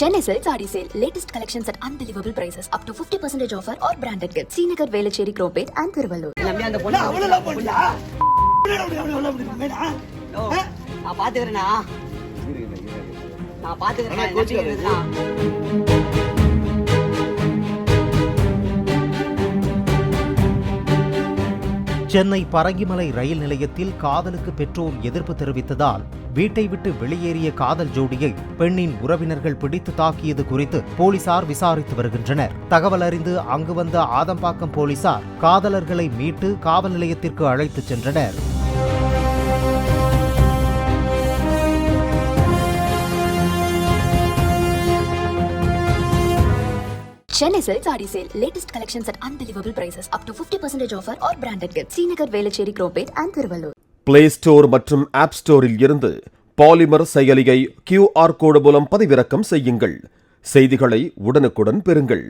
Chennai Silk Saree Sale. Latest collections at unbelievable prices. Up to 50% offer or branded gifts. Srinagar, Velachery, Cropate and Thiruvallur. நம்பி அந்த பொண்ணு மேடா? ஓ, ஆ? நான் பாத்துக்கிறேண்ணா நான் பாத்துக்கிறேன் சென்னை பரங்கிமலை ரயில் நிலையத்தில் காதலுக்கு பெற்றோர் எதிர்ப்பு தெரிவித்ததால் வீட்டை விட்டு வெளியேறிய காதல் ஜோடியை பெண்ணின் உறவினர்கள் பிடித்து தாக்கியது குறித்து போலீசார் விசாரித்து வருகின்றனர். தகவல் அறிந்து அங்கு வந்த ஆதம்பாக்கம் போலீசார் காதலர்களை மீட்டு காவல் நிலையத்திற்கு அழைத்துச் சென்றனர். Chennai sale sari sale latest collections at unbelievable prices up to fifty percentage offer or branded gift Srinagar Velachery Chromepet and Tiruvallur play store மற்றும் ஆப் ஸ்டோரில் இருந்து பாலிமர் செயலியை கியூஆர் கோடு மூலம் பதிவிறக்கம் செய்யுங்கள் செய்திகளை உடனுக்குடன் பெறுங்கள்